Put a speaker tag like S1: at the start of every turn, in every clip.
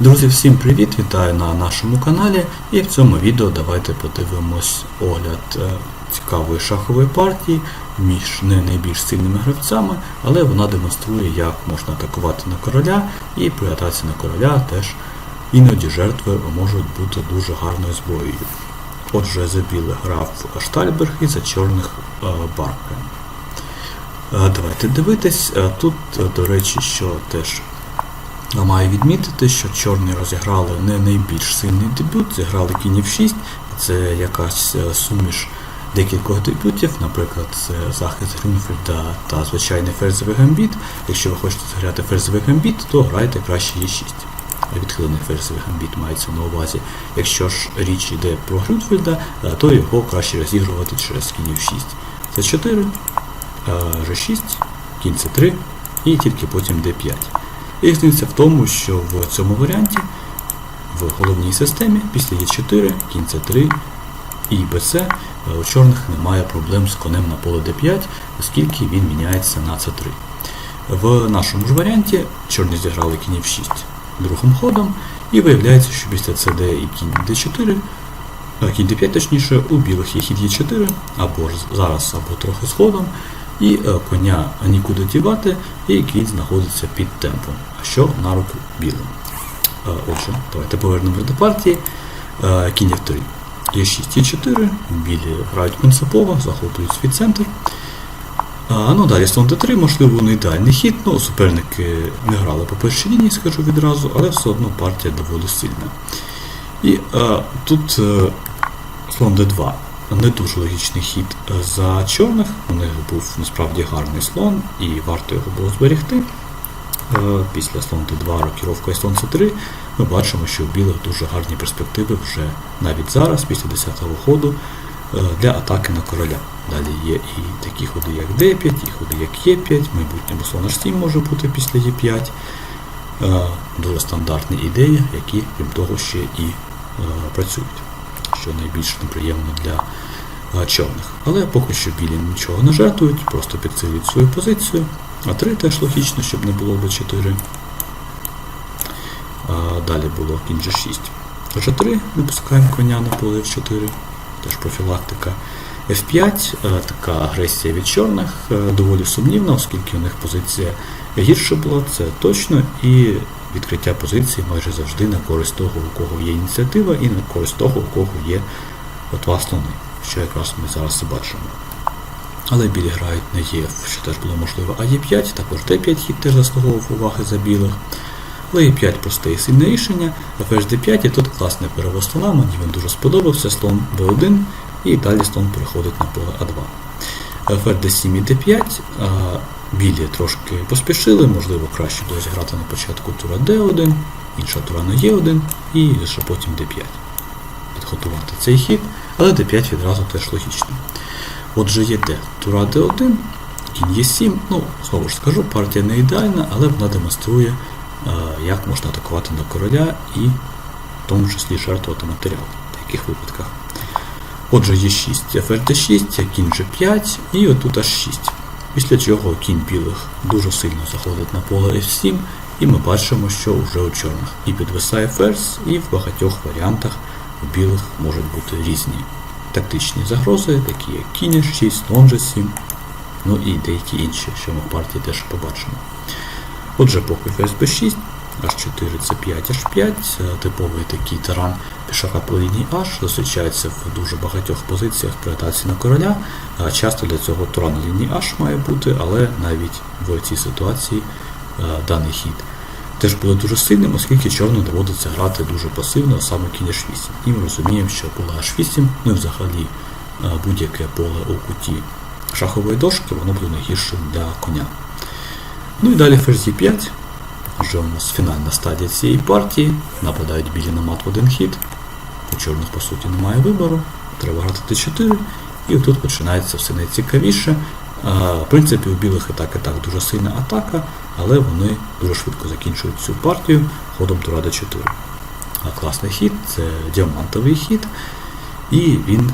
S1: Друзі, всім привіт! Вітаю на нашому каналі. І в цьому відео давайте подивимось огляд е, цікавої шахової партії між не найбільш сильними гравцями, але вона демонструє, як можна атакувати на короля, і при атаці на короля теж іноді жертви можуть бути дуже гарною зброєю. Отже, за білих грав Штальберг і за чорних е, Баркен. Е, Давайте дивитись. Тут, до речі, що теж я Маю відмітити, що чорні розіграли не найбільш сильний дебют, зіграли кінь в 6 це якась е, суміш декількох дебютів, наприклад, це захист Грюнфельда та звичайний ферзовий гамбіт. Якщо ви хочете зіграти ферзовий гамбіт, то грайте краще Е6. Відхилений ферзовий гамбіт мається на увазі. Якщо ж річ йде про Грюнфельда, е, то його краще розігрувати через кінь в 6 Це 4, G6, кінь С3 і тільки потім D5. Різниця в тому, що в цьому варіанті в головній системі після Е4, кінь С3 і БЦ е, у чорних немає проблем з конем на поле d5, оскільки він міняється на С3. В нашому ж варіанті чорні зіграли кінь f6 другим ходом, і виявляється, що після CD і кінь d4, е, кінь d5 точніше, у білих є хід Е4, або зараз, або трохи згодом, і е, коня нікуди дівати, і кінь знаходиться під темпом, що на руку білим. Е, Отже, давайте повернемось до партії. Е, Кінь F3. Е6, Е4, білі грають принципово, захоплюють свій центр. А, ну далі слон d3, можливо, не ідеальний хід, ну суперники не грали по першій лінії, скажу відразу, але все одно партія доволі сильна. І а, тут е, слон d2 не дуже логічний хід за чорних. У них був насправді гарний слон, і варто його було зберегти. Е, Після слон d2 рокіровка і слон c3 ми бачимо, що у білих дуже гарні перспективи вже навіть зараз, після 10-го ходу, е, для атаки на короля. Далі є і такі ходи, як d5, і ходи, як e5, майбутньому слон h7 може бути після e5. Е, Дуже стандартні ідеї, які, крім того, ще і працюють, що найбільш неприємно для чорних. Але поки що білі нічого не жертвують, просто підсилюють свою позицію. А 3 теж логічно, щоб не було b4. А далі було кінь G6. G3 випускаємо коня на поле F4, теж профілактика. F5, е, така агресія від чорних, е, доволі сумнівна, оскільки у них позиція гірша була, це точно, і відкриття позиції майже завжди на користь того, у кого є ініціатива, і на користь того, у кого є два слони, що якраз ми зараз і бачимо. Але білі грають на ЄФ, що теж було можливо, а Е5, також Д5 хід теж заслуговував уваги за білих. Але Е5 просте і сильне рішення, а ферзь D5 і тут класний перевод слона, мені він дуже сподобався, слон B1 і далі слон переходить на поле А2. Е, Ферзь D7 і D5, а білі трошки поспішили, можливо краще було зіграти на початку тура D1, інша тура на Е1 і лише потім D5. Підготувати цей хід, але D5 відразу теж логічно. Отже, є де тура d1, кінь Е7. Ну, знову ж скажу, партія не ідеальна, але вона демонструє, е, як можна атакувати на короля і в тому числі жертвувати матеріал в таких випадках. Отже, Е6, ферзь d6, кінь G5 і отут H6. Після чого кінь білих дуже сильно заходить на поле F7, і ми бачимо, що вже у чорних і підвисає ферзь, і в багатьох варіантах у білих можуть бути різні тактичні загрози, такі як кінь H6, слон G7, ну і деякі інші, що ми в партії теж побачимо. Отже, поки ферзь b6, h4, c5, h5, типовий такий таран пішака по лінії H, зустрічається в дуже багатьох позиціях при атаці на короля. Часто для цього тура на лінії H має бути, але навіть в цій ситуації е, даний хід теж буде дуже сильним, оскільки чорним доводиться грати дуже пасивно, саме кінь H8. І ми розуміємо, що поле H8, ну і взагалі е, будь-яке поле у куті шахової дошки, воно буде найгіршим для коня. Ну і далі ферзь Е5. Вже у нас фінальна стадія цієї партії. Нападають білі на мат в один хід. У чорних, по суті, немає вибору. Треба грати Т4. І отут починається все найцікавіше. В принципі, у білих і так і так дуже сильна атака, але вони дуже швидко закінчують цю партію ходом тура d4. А Класний хід це діамантовий хід, і він,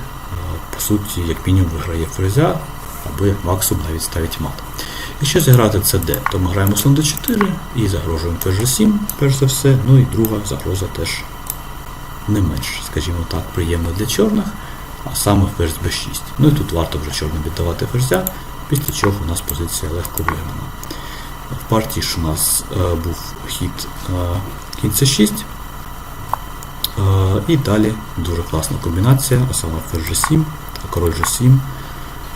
S1: по суті, як мінімум виграє фрезя, або як максимум навіть ставить мат. Якщо зіграти CD, то ми граємо слон d4 і загрожуємо ферзь g7, перш за все. Ну і друга загроза теж не менш, скажімо так, приємна для чорних, а саме ферзь b6. Ну і тут варто вже чорним віддавати ферзя, після чого у нас позиція легко виграна. В партії ж у нас е, був хід е, кінь c6. Е, і далі дуже класна комбінація, а саме ферзь g7, король g7,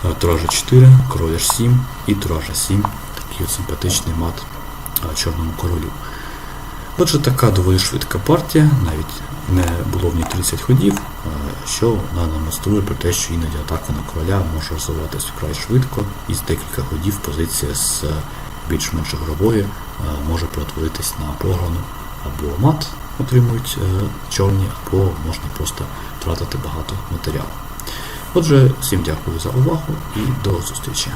S1: е, тура g4, король h7 і тура g7. Такий симпатичний мат е, чорному королю. Отже, така доволі швидка партія, навіть не було в ній 30 ходів, е, що вона демонструє про те, що іноді атака на короля може розвиватися вкрай швидко, і з декілька ходів позиція з е, більш-менш гровою е, може перетворитись на програну або мат отримують чорні, або можна просто втратити багато матеріалу. Отже, всім дякую за увагу і до зустрічі.